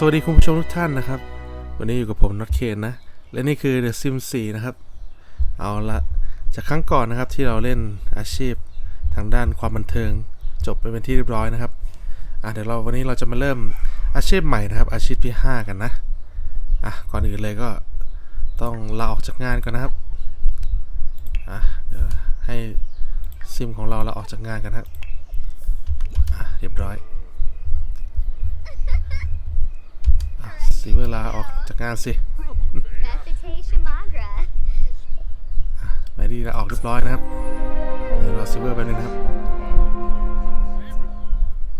สวัสดีคุณผู้ชมทุกท่านนะครับ วันนี้อยู่กับผมน็อตเคนนะ และนี่คือ The Sims 4 นะครับ เอาละจากครั้งก่อนนะครับที่เราเล่นอาชีพทางด้านความบันเทิง จบไปเป็นที่เรียบร้อยนะครับอะเดี๋ยวเราวันนี้เราจะมาเริ่มอาชีพใหม่นะครับ อาชีพที่ 5 กันนะอะก่อนอื่นเลยก็ต้องลาออกจากงานก่อนนะครับอะเดี๋ยวให้ซิมของเราลาออกจากงานกันนะครับอะเรียบร้อย สีเวลาออกจากงานสิ Reputation Magra. แมรี่ลาออกเรียบร้อยนะครับ เดี๋ยวรอซิเวอร์ไปบนึงนะครับ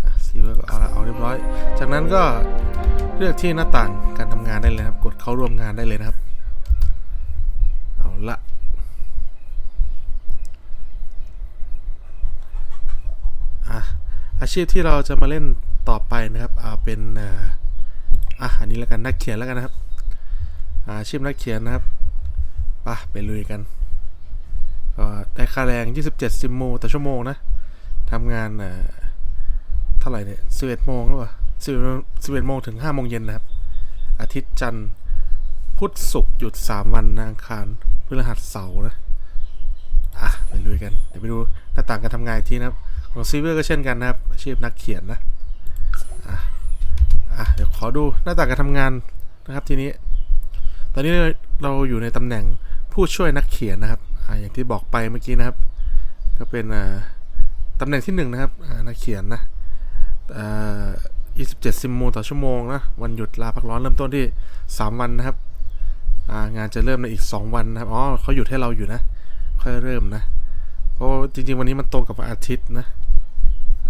อะซิเวอร์ก็เอาละเอาเรียบร้อย จากนั้นก็เลือกที่หน้าต่างการทำงานได้เลยนะครับ กดเข้าร่วมงานได้เลยนะครับ เอาละอะอาชีพที่เราจะมาเล่นต่อไปนะครับเอาเป็นเอ่อ อะอันนี้แล้วกันนักเขียนแล้วกันนะครับอาชีพนักเขียนนะครับไปไปลุยกันก็ได้ค่าแรง 27 ซิมโมต่อชั่วโมงนะทำงานเอ่อเท่าไหร่เนี่ย11โมงหรือเปล่า11 11โมงถึง5โมงเย็นนะครับ อาทิตย์จันทร์พุธศุกร์หยุด 3 วันนะอังคารพฤหัสเสาร์นะอะไปลุยกัน เดี๋ยวไปดูหน้าต่างการทำงานอีกทีนะครับ ของซีเวอร์ก็เช่นกันนะครับ อาชีพนักเขียนนะอะ อะเดี๋ยวขอดูหน้าต่างการทำงานนะครับทีนี้ ตอนนี้เราอยู่ในตำแหน่งผู้ช่วยนักเขียนนะครับอ่าอย่างที่บอกไปเมื่อกี้นะครับ ก็เป็นอ่าตำแหน่งที่หนึ่งนะครับอ่านักเขียนนะอ่า27ซิมโมต่อชั่วโมงนะวันหยุดลาพักร้อนเริ่มต้นที่ 3 วันนะครับงานจะเริ่มในอีก 2 วันนะครับ อ๋อเขาหยุดให้เราอยู่นะ ค่อยเริ่มนะ เพราะจริงๆ วันนี้มันตรงกับวันอาทิตย์นะ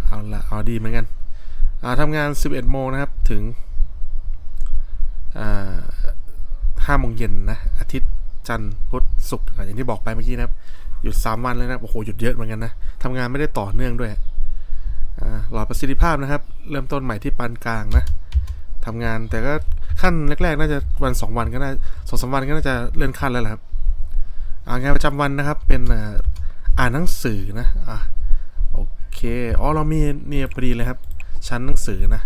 เอาละเอาดีเหมือนกัน ทำงาน 11 โมงนะครับ ถึงอ่า5โมงเย็นนะ อาทิตย์จันทร์พุธศุกร์อย่างที่บอกไปเมื่อกี้นะครับ หยุด 3 วันเลยนะ โอ้โห หยุดเยอะเหมือนกันนะทำงานไม่ได้ต่อเนื่องด้วยหลอดประสิทธิภาพนะครับ เริ่มต้นใหม่ที่ปานกลางนะทำงานแต่ก็ขั้นแรกๆ น่าจะวัน 2 วันก็น่าสองสามวันก็น่าจะเลื่อนขั้นแล้วแหละครับางานประจำวันนะครับ เป็นอ่าอ่านหนังสือนะอะโอเค อ๋อเรามีเนี่ยพอดีเลยครับ ชั้นหนังสือนะ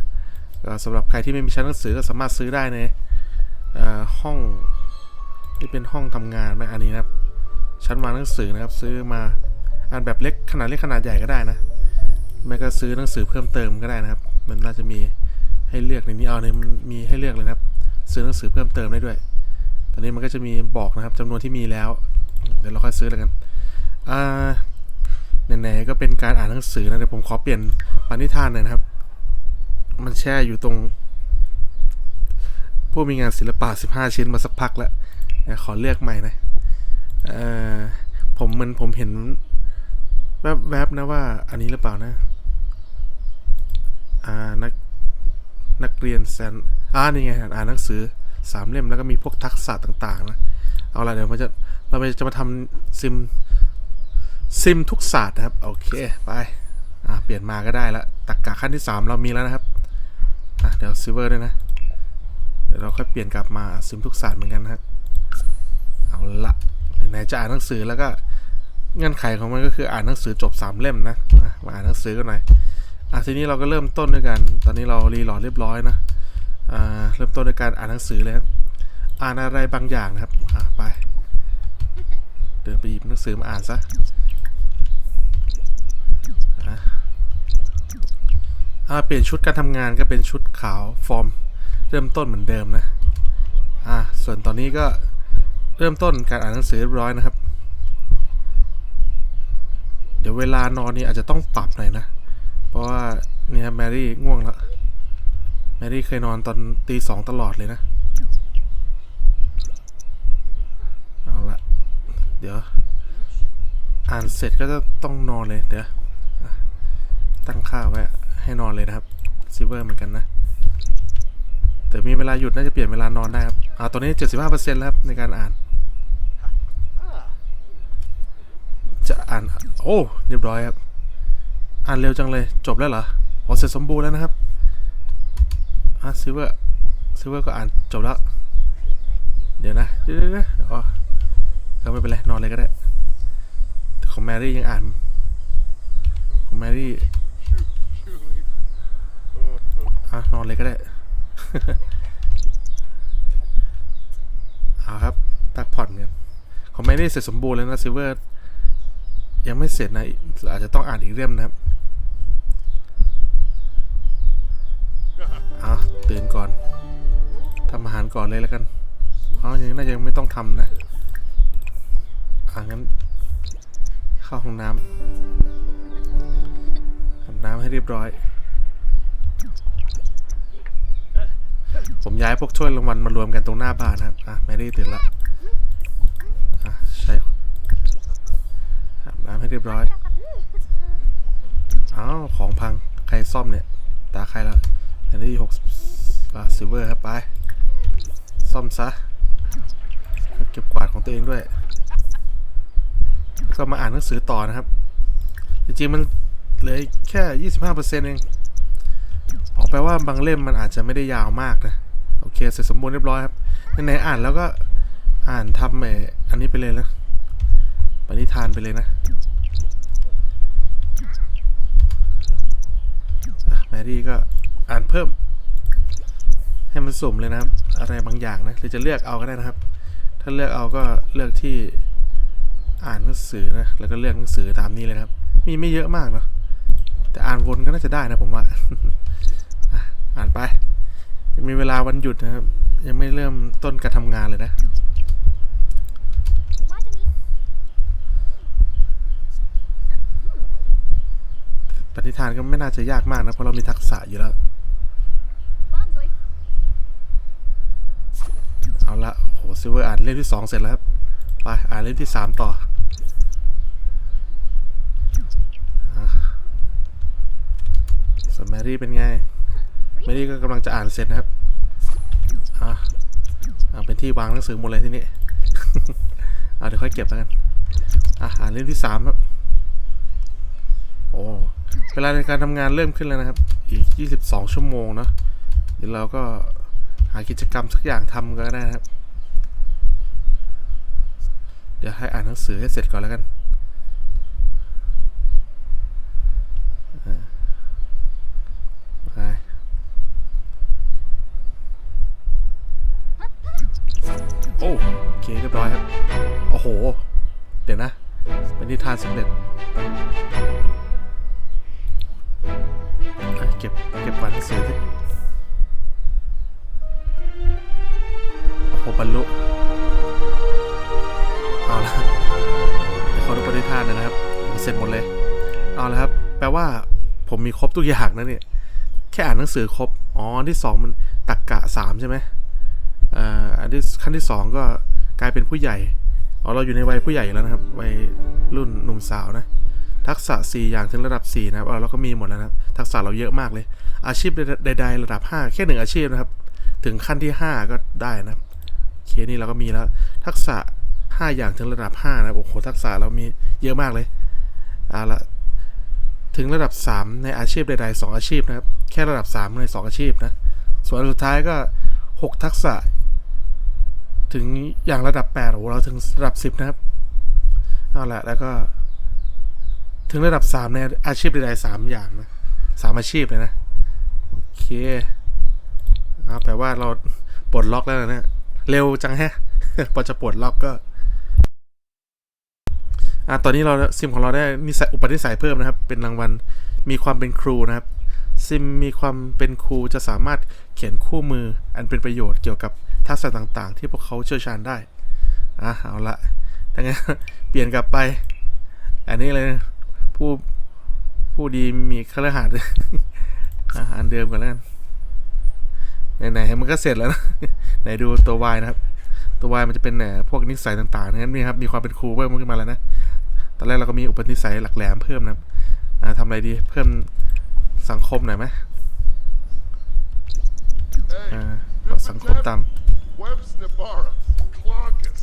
สำหรับใครที่ไม่มีชั้นหนังสือก็สามารถซื้อได้ในห้องที่เป็นห้องทำงานไหมอันนี้นะครับ ชั้นวางหนังสือนะครับ ซื้อมาอ่านแบบเล็กขนาดเล็กขนาดใหญ่ก็ได้นะไม่ก็ซื้อหนังสือเพิ่มเติมก็ได้นะครับ มันน่าจะมีให้เลือกในนี้เอาเนี่ยมันมีให้เลือกเลยนะครับ ซื้อหนังสือเพิ่มเติมได้ด้วย ตอนนี้มันก็จะมีบอกนะครับจำนวนที่มีแล้ว เดี๋ยวเราค่อยซื้อแล้วกันอ่าไหนๆก็เป็นการอ่านหนังสือนะเดี๋ยวผมขอเปลี่ยนปณิธานหน่อยนะครับ มันแช่อยู่ตรง ผู้มีงานศิลปะ15ชิ้นมาสักพักแล้วขอเลือกใหม่นะผมมันผมเห็นแวบแวบๆนะว่า อันนี้หรือเปล่านะ อ่านักนักเรียนแซนอ่านี่ไงอ่านหนังสือสามเล่มแล้วก็มีพวกทักษะต่างๆนะเอาละเดี๋ยวมันจะเราจะมาทำซิมซิมทุกศาสตร์นะครับ โอเค ไป อ่าเปลี่ยนมาก็ได้ละตักกะขั้นที่ 3 เรามีแล้วนะครับ อะเดี๋ยวซิเวอร์ด้วยนะ เดี๋ยวเราค่อยเปลี่ยนกลับมาซิมทุกศาสตร์เหมือนกันนะเอาละไหนจะอ่านหนังสือแล้วก็เงื่อนไขของมันก็คืออ่านหนังสือจบสามเล่มนะนะมาอ่านหนังสือกันหน่อยอะทีนี้เราก็เริ่มต้นด้วยกัน ตอนนี้เรารีหลอดเรียบร้อยนะอ่าเริ่มต้นด้วยการอ่านหนังสือเลยครับอ่านอะไรบางอย่างนะครับอะไปเดินไปหยิบหนังสือมาอ่านซะอะ อ่าเปลี่ยนชุดการทำงานก็เป็นชุดขาวฟอร์ม เริ่มต้นเหมือนเดิมนะอะส่วนตอนนี้ก็เริ่มต้นการอ่านหนังสือเรียบร้อยนะครับ เดี๋ยวเวลานอนนี่อาจจะต้องปรับหน่อยนะ เพราะว่าเนี่ยแมรี่ง่วงแล้วแมรี่เคยนอนตอนตีสองตลอดเลยนะ เอาละเดี๋ยว อ่านเสร็จก็จะต้องนอนเลยเดี๋ยวตั้งค่าไว้ ให้นอนเลยนะครับซิเวอร์เหมือนกันนะ แต่มีเวลาหยุดน่าจะเปลี่ยนเวลานอนได้ครับอ่าตอนนี้ 75%แล้วครับในการอ่าน จะอ่าน โอ้เรียบร้อยครับ อ่านเร็วจังเลยจบแล้วเหรอโอเสร็จสมบูรณ์แล้วนะครับอะซิเวอร์ซิเวอร์ก็อ่านจบแล้ว เดี๋ยวนะเดี๋ยวนะอ๋อก็ไม่เป็นไรนอนเลยก็ได้แต่ของแมรี่ยังอ่านของแมรี่ อะนอนเลยก็ได้ เอาครับพักผ่อนกันของไม่ได้เสร็จสมบูรณ์เลยนะซิเวอร์ ยังไม่เสร็จนะ อาจจะต้องอ่านอีกเรื่องนะครับอะตื่นก่อนทำอาหารก่อนเลยแล้วกันอ๋อยังน่าจะยังไม่ต้องทำนะอ่างั้น เข้าห้องน้ำอาบน้ำให้เรียบร้อย ผมย้ายพวกถ้วยรางวัลมารวมกันตรงหน้าบ้านนะครับ อะไม่ได้ตื่นละอะใช้อาบน้ำให้เรียบร้อยอ้าวของพัง ใครซ่อมเนี่ย ตาใครละแอนดี้หกอะซิลเวอร์ครับไป ซ่อมซะ เก็บกวาดของตัวเองด้วย แล้วก็มาอ่านหนังสือต่อนะครับ จริงๆมันเหลือแค่ 25%เองออกแปลว่าบางเล่มมันอาจจะไม่ได้ยาวมากนะ โอเค เสร็จสมบูรณ์เรียบร้อยครับไหนๆอ่านแล้วก็อ่านทำไอ้อันนี้ไปเลยนะปณิธานไปเลยนะแมรี่ก็อ่านเพิ่ม ให้มันสุ่มเลยนะครับ อะไรบางอย่างนะหรือจะเลือกเอาก็ได้นะครับ ถ้าเลือกเอาก็เลือกที่อ่านหนังสือนะแล้วก็เลือกหนังสือตามนี้เลยนะครับ มีไม่เยอะมากเนาะแต่อ่านวนก็น่าจะได้นะผมว่าอ่านไป ยังมีเวลาวันหยุดนะครับ ยังไม่เริ่มต้นการทำงานเลยนะ ปฏิธานก็ไม่น่าจะยากมากนะ เพราะเรามีทักษะอยู่แล้ว เอาละโหซิเวอร์อ่านเล่มที่สองเสร็จแล้วครับ ไป อ่านเล่มที่สามต่อส่วนแมรี่เป็นไง แมรี่ก็กำลังจะอ่านเสร็จนะครับอะอะเป็นที่วางหนังสือหมดเลยที่นี่อะเดี๋ยวค่อยเก็บแล้วกันอะอ่านเล่มที่สามครับโอ้เวลาในการทำงานเริ่มขึ้นแล้วนะครับ อีก 22 ชั่วโมงเนาะเดี๋ยวเราก็หากิจกรรมสักอย่างทำก็ได้นะครับ เดี๋ยวให้อ่านหนังสือให้เสร็จก่อนแล้วกัน เป็นนิทานสำเร็จเก็บเก็บกวาดหนังสือสิโอ้โหบรรลุเอาละเดี๋ยวขอดูปฏิทานนอยนะครับ เสร็จหมดเลย เอาละครับ แปลว่าผมมีครบทุกอย่างนะเนี่ย แค่อ่านหนังสือครบ อ๋อ ที่สองมันตักกะสามใช่ไหมอ่ออันที่ขั้นที่สองก็กลายเป็นผู้ใหญ่ อ๋อเราอยู่ในวัยผู้ใหญ่แล้วนะครับ วัยรุ่นหนุ่มสาวนะ ทักษะ 4 อย่างถึงระดับ 4 นะครับเอาเราก็มีหมดแล้วนะครับ ทักษะเราเยอะมากเลย อาชีพใดๆระดับ 5 แค่หนึ่งอาชีพนะครับ ถึงขั้นที่ 5 ก็ได้นะครับเคนี่เราก็มีแล้ว ทักษะ 5 อย่างถึงระดับ 5 นะครับ โอ้โห ทักษะเรามีเยอะมากเลยเอาละถึงระดับ 3 ในอาชีพใดๆ2อาชีพนะครับ แค่ระดับ3ใน2อาชีพนะ ส่วนอันสุดท้ายก็ 6 ทักษะ ถึงอย่างระดับ8โอ้เราถึงระดับ 10 นะครับ เอาละแล้วก็ ถึงระดับ3ในอาชีพใดๆ3อย่างนะสามอาชีพเลยนะ โอเคเอาแปลว่าเราปลดล็อกแล้วนะเนี่ยเร็วจังแฮะพอจะปลดล็อกก็อะตอนนี้เราซิมของเราได้นิสัยอุปนิสัยเพิ่มนะครับ เป็นรางวัลมีความเป็นครูนะครับ ซิมมีความเป็นครูจะสามารถเขียนคู่มืออันเป็นประโยชน์เกี่ยวกับ ทักษะต่างๆ ที่พวกเขาเชี่ยวชาญได้ อะเอาละถ้างั้นเปลี่ยนกลับไป อันนี้เลยผู้ผู้ดีมีคฤหาสน์อะอันเดิมก่อนแล้วกันไหนๆมันก็เสร็จแล้วนะไหนดูตัว Y นะครับ ตัว Y มันจะเป็นเอ่อพวกนิสัยต่างๆนั้นนี่ครับมีความเป็นครูเพิ่มขึ้นมาแล้วนะตอนแรกเราก็มีอุปนิสัยหลักแหลมเพิ่มนะครับอ่าทำอะไรดีเพิ่มสังคมหน่อยไหมอ่าสังคมต่ำ Webs Navara, Clonkus,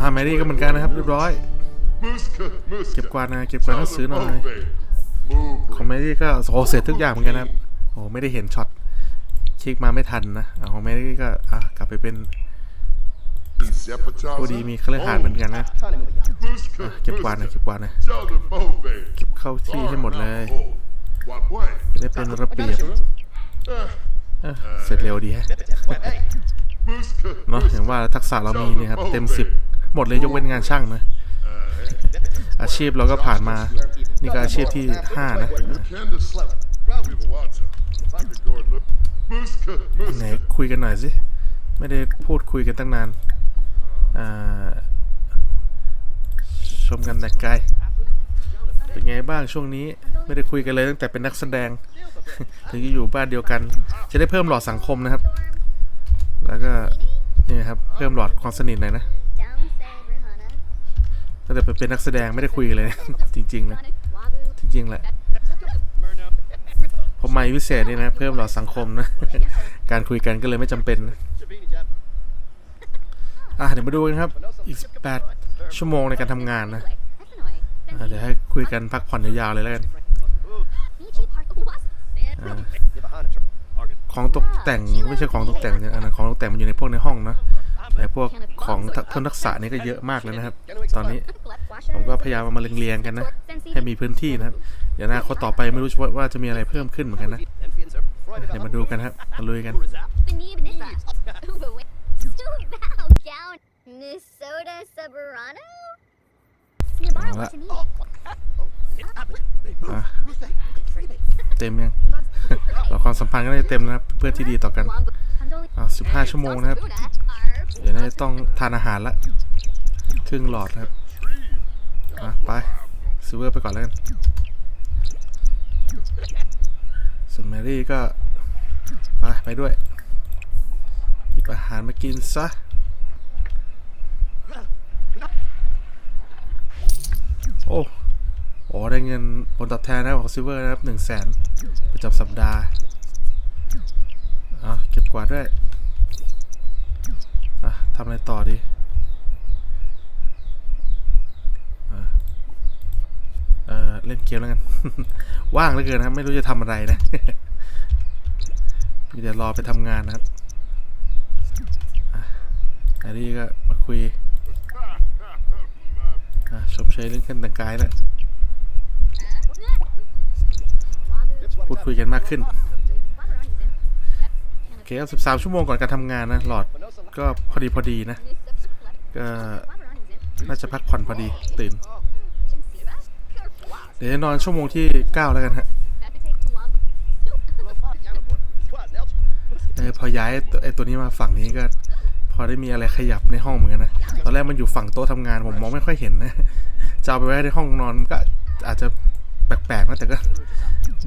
อ่าแมรี่ก็เหมือนกันนะครับเรียบร้อย Muska, Muska. เก็บกวาดนะเก็บกวาดหนังสือหน่อย Move. ของแมรี่ก็โอ้เสร็จทุกอย่างเหมือนกันนะครับโอ้ไม่ได้เห็นช็อตคลิกมาไม่ทันนะอ่าของแมรี่ก็อะกลับไปเป็น Zepataza. ผู้ดีมีเครือข่ายเหมือนกันนะ Muska, เก็บกวาดหนะเก็บกวาดนะ Zelda Bove. เก็บเข้าที่ให้หมดเลย What way? จะได้เป็นระเบียบ Uh, เอ้อเสร็จเร็วดีฮะ Muska, เนาะอย่างว่าทักษะเรามีเนี่ยครับ เต็มสิบหมดเลยยกเว้นงานช่างนะ อาชีพเราก็ผ่านมา นี่ก็อาชีพที่ห้านะ Candace, We've watched Gordon, Muska, ไหน Muska. คุยกันหน่อยสิไม่ได้พูดคุยกันตั้งนานอ่าชมกันแต่ไกลเป็นไงบ้างช่วงนี้ไม่ได้คุยกันเลยตั้งแต่เป็นนักแสดง ถึงจะอยู่บ้านเดียวกัน จะได้เพิ่มหลอดสังคมนะครับ แล้วก็นี่ครับเพิ่มหลอดความสนิทหน่อยนะตั้งแต่เป็นนักแสดงไม่ได้คุยเลย จริงๆนะจริงๆแหละพอไม่วิเศษนี่นะ เพิ่มหลอดสังคมนะ การคุยกันก็เลยไม่จำเป็นนะอะเดี๋ยวมาดูกันครับ อีก8ชั่วโมงในการทำงานนะ That's annoying. อะเดี๋ยวให้คุยกันพักผ่อนยาวๆเลยแล้วกัน ของตกแต่งไม่ใช่ของตกแต่งเนี่ยอันนั้นของตกแต่งมันอยู่ในพวกในห้องเนอะแต่พวกของเพิ่มทักษะนี่ก็เยอะมากเลยนะครับ ตอนนี้ผมก็พยายามเอามาเรียงๆกันนะให้มีพื้นที่นะครับเดี๋ยวอนาคตต่อไปไม่รู้ว่าจะมีอะไรเพิ่มขึ้นเหมือนกันนะเดี๋ยวมาดูกันครับมาลุยกัน Minnesota Soberano? เอาละอะเต็มยัง เราความสัมพันธ์ก็ได้เต็มนะครับ เพื่อนที่ดีต่อกันอะ15ชั่วโมงนะครับ เดี๋ยวน่าจะต้องทานอาหารละ ครึ่งหลอดนะครับอะไปซูเวอร์ไปก่อนแล้วกันส่วนแมรี่ก็ ไป ไปด้วยหยิบอาหารมากินซะโอ้โอ้ได้เงินผลตอบแทนนะครับของซิเวอร์นะครับหนึ่งแสน ประจำสัปดาห์เอาเก็บกวาดด้วยอะทำอะไรต่อดีอะเออเล่นเกมแล้วกัน ว่างเหลือเกินนะครับ ไม่รู้จะทำอะไรนะ มีแต่รอไปทำงานนะครับอะอรี่ก็มาคุยอะชมเชยเรื่องเครื่องแต่งกายแล้ว พูดคุยกันมากขึ้นโอเคครับ13 ชั่วโมงก่อนการทำงานนะหลอดก็พอดีพอดีนะก็น่าจะพักผ่อนพอดีตื่น เดี๋ยวนอนชั่วโมงที่ 9 แล้วกันฮะเออพอย้ายไอตัวนี้มาฝั่งนี้ก็ พอได้มีอะไรขยับในห้องเหมือนกันนะ ตอนแรกมันอยู่ฝั่งโต๊ะทำงานผมมองไม่ค่อยเห็นนะจะเอาไปไว้ในห้องนอนมันก็อาจจะแปลกๆนะแต่ก็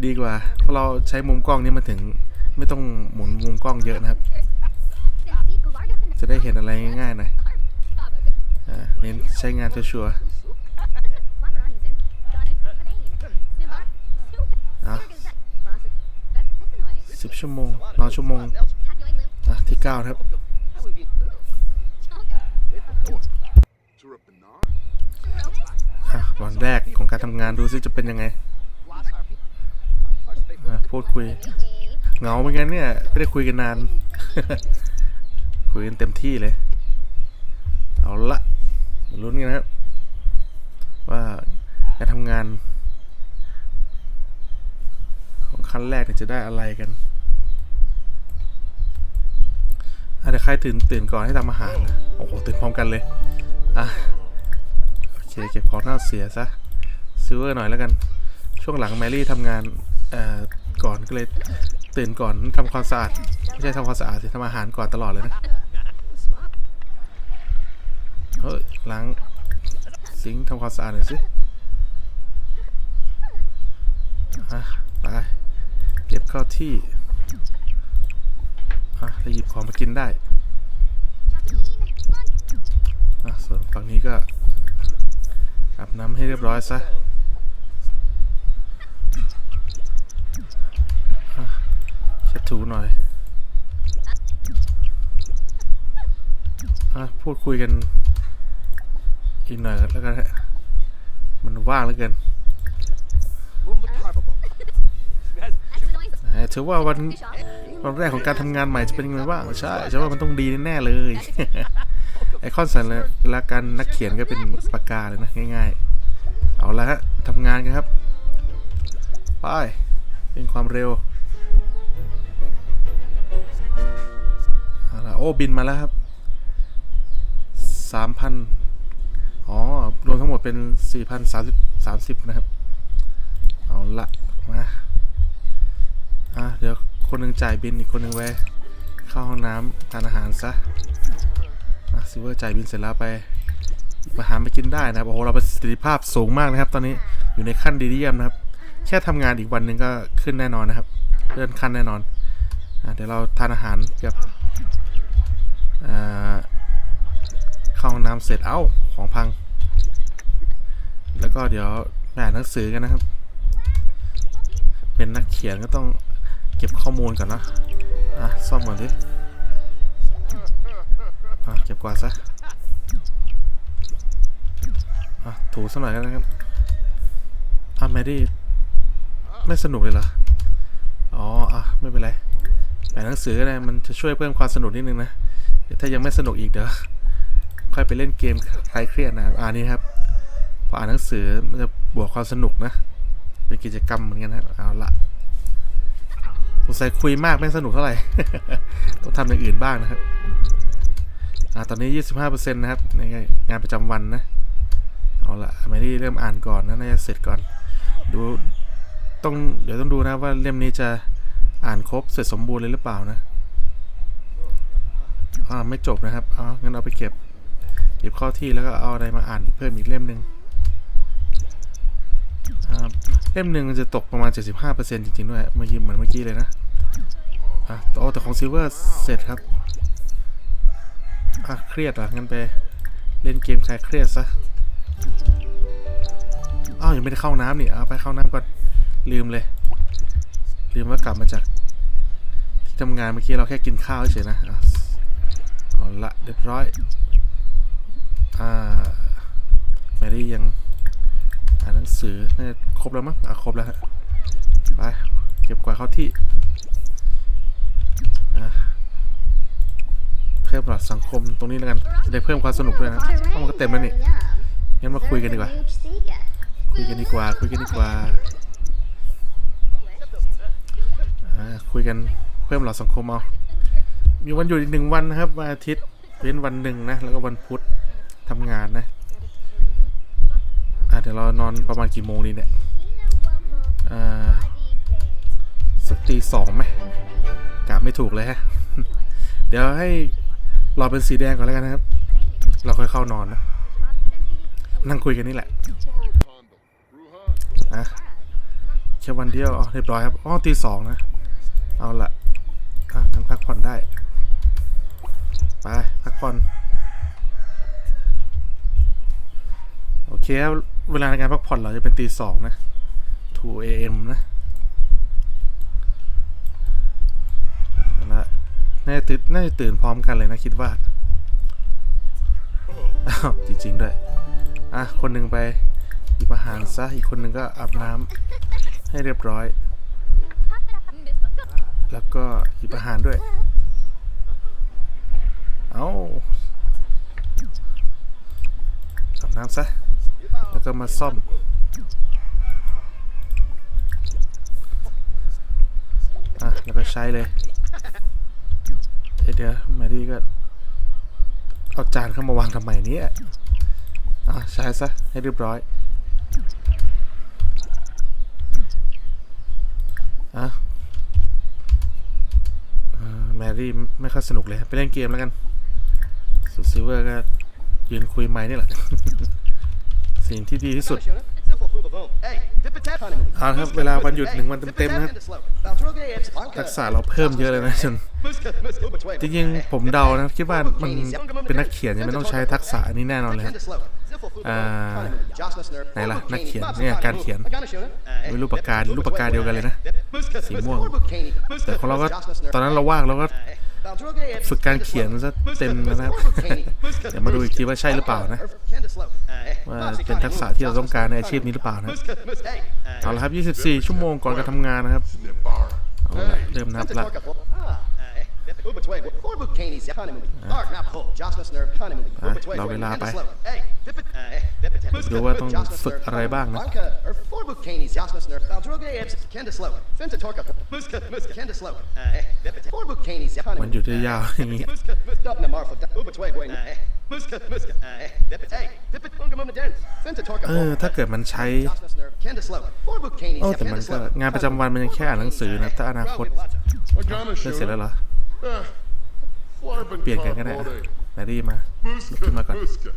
ดีกว่า เพราะเราใช้มุมกล้องนี้มันถึงไม่ต้องหมุนมุมกล้องเยอะนะครับ จะได้เห็นอะไรง่ายๆหน่อยเน้นใช้งานชัวร์ๆสิบชั่วโมงนอนชั่วโมงอะที่เก้าครับวันแรกของการทำงานดูซิจะเป็นยังไง พูดคุยเหงาเหมือนกันเนี่ยไม่ได้คุยกันนาน คุยกันเต็มที่เลย เอาละลุ้นกันนะครับ ว่าการทำงาน ของขั้นแรกเนี่ยจะได้อะไรกันอะเดี๋ยวใครตื่นตื่นก่อนให้ทำอาหาร โอ้โห ตื่นพร้อมกันเลย อะ โอเค เก็บของเน่าเสียซะซิลเวอร์หน่อยแล้วกัน ช่วงหลังแมรี่ทำงาน เอ่อ ก่อนก็เลยตื่นก่อนทำความสะอาดไม่ใช่ทำความสะอาดสิทำอาหารก่อนตลอดเลยนะเฮ้ยล้างซิงทำความสะอาดหน่อยสิอะไปเก็บเข้าที่อะแล้วหยิบของมากินได้อะส่วนฝั่งนี้ก็อาบน้ำให้เรียบร้อยซะ เช็ดถูหน่อยอะพูดคุยกัน อีกหน่อยแล้วกันฮะมันว่างเหลือเกินเอ้ยถือว่าวันวันแรกของการทำงานใหม่จะเป็นยังไงบ้างใช่ใช่ว่ามันต้องดีแน่ๆเลยไอคอนสัญลักษณ์การนักเขียนก็เป็นปากกาเลยนะง่ายๆ เอาละฮะทำงานกันครับ ไป เป็นความเร็ว โอ้บินมาแล้วครับสามพันอ๋อ รวมทั้งหมดเป็นสี่พันสามสิบสามสิบนะครับ เอาละมาอะเดี๋ยวคนหนึ่งจ่ายบินอีกคนหนึ่งไว้เข้าห้องน้ำทานอาหารซะอะซิเวอร์จ่ายบินเสร็จแล้วไปหยิบอาหารไปกินได้นะครับโอ้โหเราประสิทธิภาพสูงมากนะครับ ตอนนี้อยู่ในขั้นดีเยี่ยมนะครับ แค่ทำงานอีกวันหนึ่งก็ขึ้นแน่นอนนะครับเลื่อนขั้นแน่นอนอะเดี๋ยวเราทานอาหารกับ เข้าห้องน้ำเสร็จเอ้าของพัง แล้วก็เดี๋ยวอ่านหนังสือกันนะครับ เป็นนักเขียนก็ต้องเก็บข้อมูลก่อนนะอะซ่อมก่อนดิอะเก็บกวาดซะอะถูสักหน่อยกันนะครับอะแมดี้ไม่สนุกเลยเหรออ๋ออะไม่เป็นไรแปลหนังสือก็ได้มันจะช่วยเพิ่มความสนุกนิดนึงนะ ดี๋ยวถ้ายังไม่สนุกอีกเดี๋ยวค่อยไปเล่นเกมคลายเครียดนะอ่านนี่ครับพออ่านหนังสือมันจะบวกความสนุกนะเป็นกิจกรรมเหมือนกันนะเอาละสงสัยคุยมากไม่สนุกเท่าไหร่ ต้องทำอย่างอื่นบ้างนะครับอ่าตอนนี้ 25%นะครับในงานประจำวันนะเอาละไม่ได้เริ่มอ่านก่อนนะน่าจะเสร็จก่อน ดูต้องเดี๋ยวต้องดูนะว่าเล่มนี้จะอ่านครบเสร็จสมบูรณ์เลยหรือเปล่านะ อ่าไม่จบนะครับเอางั้นเอาไปเก็บ เก็บข้าที่แล้วก็เอาอะไรมาอ่านอีกเพิ่มอีกเล่มหนึ่งอ่าเล่มหนึ่งจะตกประมาณ 75%จริงๆด้วยเมื่อกี้เหมือนเมื่อกี้เลยนะอะโอ้แต่ของซิลเวอร์เสร็จครับอะเครียดเหรอะงั้นไปเล่นเกมคลายเครียดซะอ้าวยังไม่ได้เข้าน้ำนี่เอาไปเข้าน้ำก่อนลืมเลย ลืมว่ากลับมาจาก ที่ทำงานเมื่อกี้เราแค่กินข้าวเฉยนะะ เอาละเรียบร้อย อ่าแมรี่ยังอ่านหนังสือน่าจะครบแล้วมั้งอะครบแล้วฮะไปเก็บกวาดเข้าที่อะเพิ่มหลอดสังคมตรงนี้แล้วกันจะได้เพิ่มความสนุกด้วยนะเพราะมันก็เต็มแล้วนี่งั้นมาคุยกันดีกว่า คุยกันดีกว่า คุยกันดีกว่าอ่าคุยกันเพิ่มหลอดสังคมเอา มีวันหยุดอีกหนึ่งวันนะครับวันอาทิตย์เว้นวันหนึ่งนะ แล้วก็วันพุธทำงานนะอ่าเดี๋ยวเรานอนประมาณกี่โมงดีเนี่ยอ่าสักตีสองไหมกะไม่ถูกเลยฮะ เดี๋ยวให้รอเป็นสีแดงก่อนแล้วกันนะครับ เราค่อยเข้านอนนะ นั่งคุยกันนี่แหละอะแค่วันเดียวอ๋อเรียบร้อยครับอ๋อตีสองนะ เอาละอะงั้นพักผ่อนได้ ไปพักผ่อนโอเคครับเวลาในการพักผ่อนเราจะเป็นตีสองนะ 2 a.m. นะเอาละน่าจะตื่นน่าจะตื่นพร้อมกันเลยนะคิดว่าอ้าวจริง ๆ ด้วย อะ คนหนึ่งไปหยิบอาหารซะ อีกคนหนึ่งก็อาบน้ำให้เรียบร้อย แล้วก็หยิบอาหารด้วย เอาอาบน้ำซะ แล้วก็มาซ่อม อะ แล้วก็ใช้เลยเดี๋ยวแมรี่ก็ เอาจานเข้ามาวางทำไมเนี่ยอะ ใช้ซะ ให้เรียบร้อย อะแมรี่ไม่ค่อยสนุกเลย ไปเล่นเกมแล้วกัน สุดซิลเวอร์ก็ยืนคุยไม้นี่แหละ สิ่งที่ดีที่สุดเอาครับ เวลาวันหยุดหนึ่งวันเต็มๆนะครับทักษะเราเพิ่มเยอะเลยนะจนจริงๆผมเดานะคิดว่ามันเป็นนักเขียนยังไม่ต้องใช้ทักษะนี้แน่นอนเลยครับไหนล่ะนักเขียนเนี่ยการเขียนม่รู้ปากการูปปากกาเดียวกันเลยนะสีม่วงแต่ของเราก็ตอนนั้นเราว่างเราก็ ฝึกการเขียนซะเต็มนะครับ เดี๋ยวมาดูอีกทีว่าใช่หรือเปล่านะ ว่าเป็นทักษะที่เราต้องการในอาชีพนี้หรือเปล่านะ เอาละครับ 24 ชั่วโมงก่อนการทำงานนะครับ เอาละเริ่มนับละ ดูว่าต้องฝึกอะไรบ้างนะ Canis, Jasmus Nerf, Valdroga Ibs, Kenda Sloan, Finta Torka, Muska, Muska, Kenda Sloan, eh, Vipit, Forbu Canis, วันหยุดยาวๆอย่างนี้ Muska, Muska, Namarfa, Uba Tway, Boy, eh, Muska, Muska, eh, Vipit, eh, Vipit, Bunga Mumma Den, Finta Torka, เออถ้าเกิดมันใช้ Jasmus Nerf, Kenda Sloan, Forbu Canis, โอ้แต่มัน Kenda ก็ Sloan. งานประจำวันมันยังแค่อ่านหนังสือนะถ้าอนาคต I gonna เล่น shoot เสร็จแล้วเหรอ Uh, Flarbin เปลี่ยนกันก็ได้ all อะ day. แมรี่มา Muska, Look at my gun. Muska.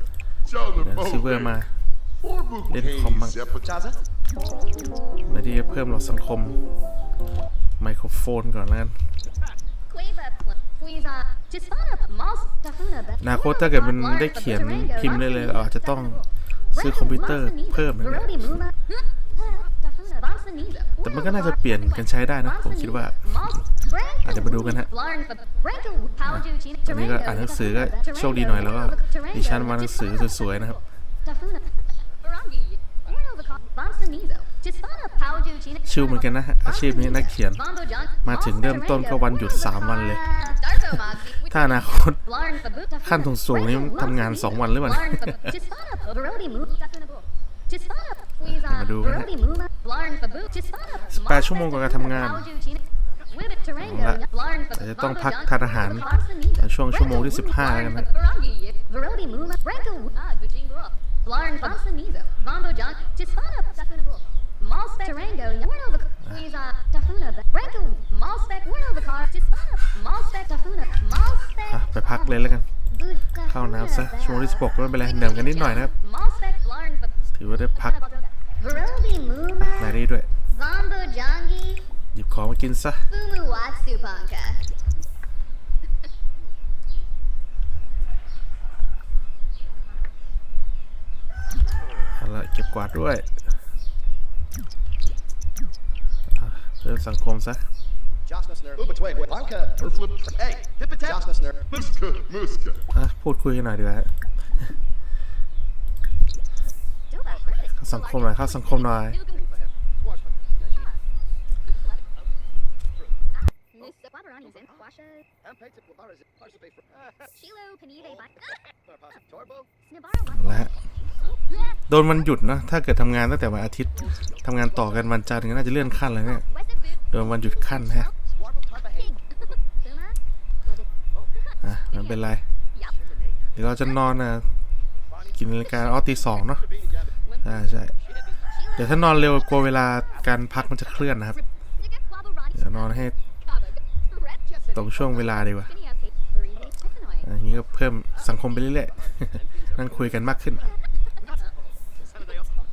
Show them เดี๋ยว all ซิเวอร์ day. มา Forbu Lên không bằng. Canis, Epit- Jaza, แมรี่เพิ่มหลอดสังคม ไมโครโฟนก่อนแล้วกัน Quava, Queza, Chisana, Moss, Tafuna, อนาคตถ้าเกิดมันได้เขียนพิมพ์ได้เลยเราอาจจะต้องซื้อคอมพิวเตอร์เพิ่มนะเนี่ย แต่มันก็น่าจะเปลี่ยนกันใช้ได้นะ ผมคิดว่า อาจจะมาดูกันฮะอันนี้ก็อ่านหนังสือก็โชคดีหน่อยแล้วก็ดิฉันวางหนังสือสวยๆนะครับชิลเหมือนกันนะฮะอาชีพนี้นักเขียน มาถึงเริ่มต้นก็วันหยุดสามวันเลย ถ้าอนาคตขั้นสูงนี่ทำงานสองวันหรือเปล่ามาดูกัน ฮะ18ชั่วโมงกว่าการทำงานเอาละแต่จะต้องพักทานอาหารในช่วงชั่วโมงที่ 15แล้วกันนะอะไปพักเลยแล้วกัน เข้าน้ำซะชั่วโมงที่ 16ก็ไม่เป็นไรเหนื่อยกันนิดหน่อยนะครับ ถือว่าได้พัก แมรี่ด้วย Vambo Jangi, หยิบของมากินซะ Fumu Watsu Panka. เอาละเก็บกวาดด้วยอ่ะเริ่มสังคมซะ Jasmus Nerf, Uba Tway, Boy, Blanca, Flip- hey, Vipit, Jasmus Nerf, Muska, Muska. อ่ะพูดคุยกันหน่อยดีกว่าฮะ เข้าสังคมหน่อยเข้าสังคมหน่อยและโดนวันหยุดนะ ถ้าเกิดทำงานตั้งแต่วันอาทิตย์ทำงานต่อกันวันจันทร์ก็น่าจะเลื่อนขั้นเลยเนี่ย โดนวันหยุดขั้นฮะอะไมันเป็นไร เดี๋ยวเราจะนอนอะกินนาฬิกาอ๋อตีสองเนาะ ใช่ใช่เดี๋ยวถ้านอนเร็วกลัวเวลาการพักมันจะเคลื่อนนะครับ Nigga, Quabble, Ronnie, เดี๋ยวนอนให้ Cabo, Red, ตรงช่วงเวลาดีกว่า Phineas, Burrito, Technoid, อันนี้ก็เพิ่มสังคมไปเรื่อยๆ นั่งคุยกันมากขึ้น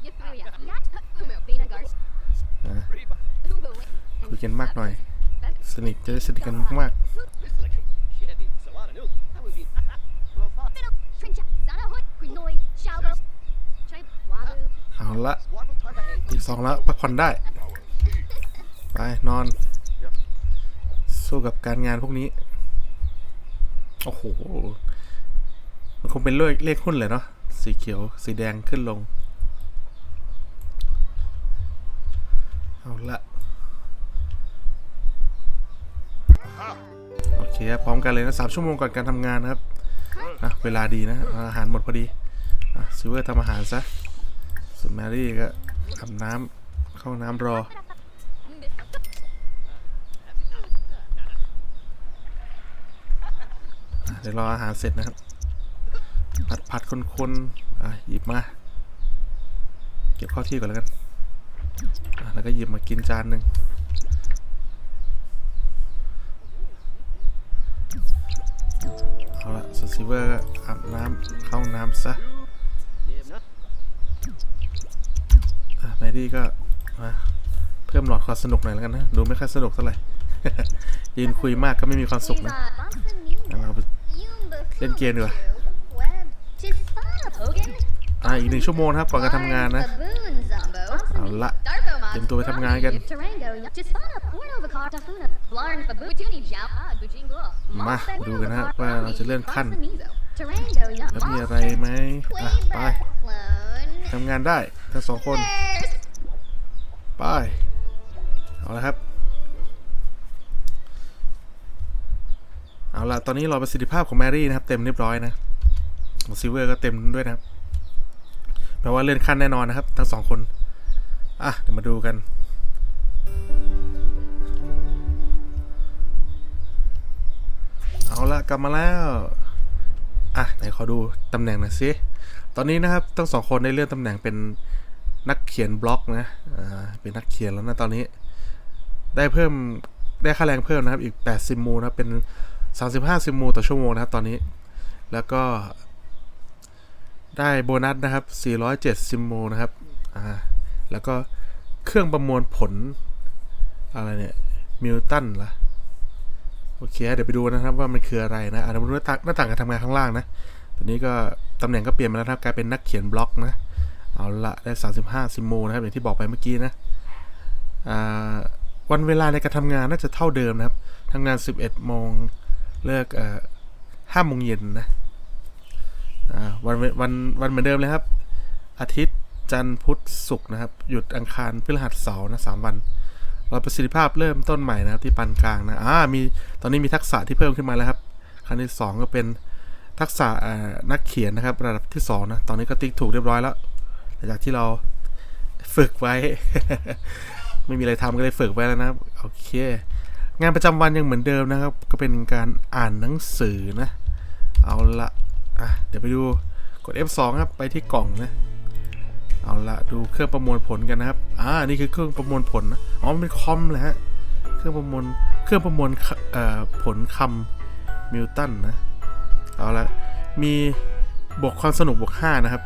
Euphoria, Yacht, Umo, Bina, Garth, อะ Ubo, Wing, คุยกันมากหน่อย สนิทจะได้สนิทกันมาก Chevy, สองแล้วพักผ่อนได้ ไปนอน สู้กับการงานพวกนี้ โอ้โห มันคงเป็นเลขเลขหุ้นเลยเนาะสีเขียว สีแดงขึ้นลง เอาละโอเคครับพร้อมกันเลยนะสามชั่วโมงก่อนการทำงานนะครับนะเวลาดีนะ อาหารหมดพอดีอะซิเวอร์ทำอาหารซะส่วนแมรี่ก็ อาบน้ำเข้าน้ำรอ เดี๋ยวรออาหารเสร็จนะครับ ผัดผัดคนๆอะหยิบมา เก็บข้าวที่ก่อนแล้วกันอะแล้วก็หยิบมากินจานหนึ่งเอาละสซิเวอร์อาบน้ำเข้าน้ำซะ อะแมรี่ก็มาเพิ่มหลอดความสนุกหน่อยแล้วกันนะ ดูไม่ค่อยสนุกเท่าไหร่ ยืนคุยมากก็ไม่มีความสุขนะ Queza, งั้นเราไป Yumba, เล่นเกมดีกว่า Web, Chisana, Pogan, อะอีกหนึ่งชั่วโมงนะครับก่อนการทำงานนะ Baboon, Zumbo, เอาละ Darko, Mods, เตรียมตัวไปทำงานกัน Tarango, Chisana, Pornovacar, Tafuna, Blarn, Babu, Tuni, Jiao, Ah, Gujingua, มาดูกันนะว่าเราจะเลื่อนขั้น Tarango, แล้วมีอะไรไหมอะไป Quayback, Clone, ทำงานได้ทั้งสองคน Bears, ไป เอาละครับ เอาละตอนนี้รอประสิทธิภาพของแมรี่นะครับ เต็มเรียบร้อยนะของซิเวอร์ก็เต็มด้วยนะครับ แปลว่าเลื่อนขั้นแน่นอนนะครับ ทั้งสองคน อะ เดี๋ยวมาดูกันเอาละกลับมาแล้ว อะไหนขอดูตำแหน่งหน่อยสิ ตอนนี้นะครับทั้งสองคนได้เลื่อนตำแหน่งเป็น นักเขียนบล็อกนะอ่าเป็นนักเขียนแล้วนะตอนนี้ ได้เพิ่มได้ค่าแรงเพิ่มนะครับอีก8ซิมมูนะครับเป็น 35ซิมมูต่อชั่วโมงนะครับตอนนี้ แล้วก็ ได้โบนัสนะครับ407ซิมมูนะครับอ่าแล้วก็เครื่องประมวลผล อะไรเนี่ยมิลตันเหรอโอเค เดี๋ยวไปดูนะครับว่ามันคืออะไรนะอะเดี๋ยวมาดูหน้าต่างหน้าต่างการทำงานข้างล่างนะ ตอนนี้ก็ตำแหน่งก็เปลี่ยนมาแล้วครับกลายเป็นนักเขียนบล็อกนะ เอาละได้ 35 ซิโมนะครับอย่างที่บอกไปเมื่อกี้นะวันเวลาในการทำงานน่าจะเท่าเดิมนะครับทำงาน 11 โมงเลิกเอ่อ5โมงเย็นนะวันวันวันเหมือนเดิมเลยครับ อาทิตย์จันทร์พุธศุกร์นะครับ หยุดอังคารพฤหัสเสาร์นะสามวัน เราประสิทธิภาพเริ่มต้นใหม่นะครับที่ปานกลางนะอ่ามีตอนนี้มีทักษะที่เพิ่มขึ้นมาแล้วครับขั้นที่สองก็เป็นทักษะนักเขียนนะครับ ระดับที่สองนะตอนนี้ก็ติ๊กถูกเรียบร้อยแล้ว หลังจากที่เราฝึกไว้ ไม่มีอะไรทำก็เลยฝึกไว้แล้วนะครับ โอเค งานประจำวันยังเหมือนเดิมนะครับ ก็เป็นการอ่านหนังสือนะ เอาละอะเดี๋ยวไปดูกด F2 ครับไปที่กล่องนะเอาละดูเครื่องประมวลผลกันนะครับอ่านี่คือเครื่องประมวลผลนะอ๋อมันเป็นคอมเลยฮะเครื่องประมวลเครื่องประมวลผลคำมิลตันนะเอาละมีบวกความสนุกบวก5นะครับ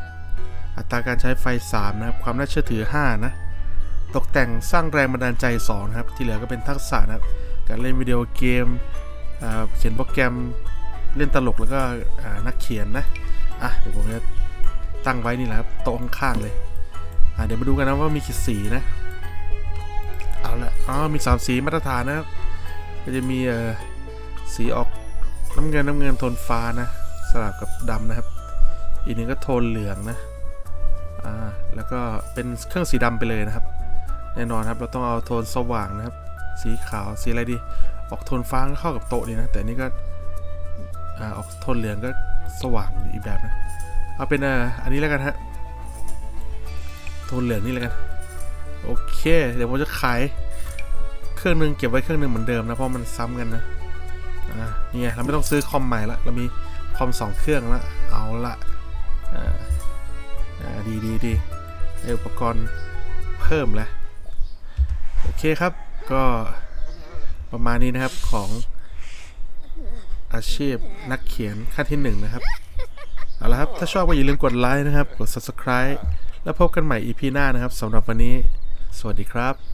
อัตราการใช้ไฟ 3 นะครับ ความน่าเชื่อถือ 5 นะ ตกแต่งสร้างแรงบันดาลใจ 2 นะครับ ที่เหลือก็เป็นทักษะนะครับ การเล่นวิดีโอเกมอ่าเขียนโปรแกรม เล่นตลกแล้วก็นักเขียนนะ อะ เดี๋ยวผมจะตั้งไว้นี่แหละครับ โต๊ะข้างๆเลย อะ เดี๋ยวมาดูกันนะว่ามีกี่สีนะ เอาละ อ๋อ มี 3 สีมาตรฐานนะครับ ก็จะมีเอ่อสีออกน้ำเงินน้ำเงินโทนฟ้านะ สลับกับดำนะครับ อีกนึงก็โทนเหลืองนะ อ่าแล้วก็เป็นเครื่องสีดำไปเลยนะครับ แน่นอนครับเราต้องเอาโทนสว่างนะครับ สีขาวสีอะไรดี ออกโทนฟ้าก็เข้ากับโต๊ะดีนะ แต่นี่ก็อ่าออกโทนเหลืองก็สว่างอีกแบบนะเอาเป็นอ่ออันนี้แล้วกันฮะโทนเหลืองนี่แล้วกันโอเค เดี๋ยวผมจะขายเครื่องหนึงเก็บไว้เครื่องหนึงเหมือนเดิมนะเพราะมันซ้ำกันนะนี่ไงเราไม่ต้องซื้อคอมใหม่ละเรามีคอมสองเครื่องละเอาละอ่า ดีดีดีอุปกรณ์เพิ่มแล้ว โอเคครับก็ประมาณนี้นะครับของอาชีพนักเขียนขั้นที่หนึ่งนะครับ เอาละครับ ถ้าชอบก็อย่าลืมกดไลค์นะครับ กด subscribe แล้วพบกันใหม่ EP หน้านะครับสำหรับวันนี้ สวัสดีครับ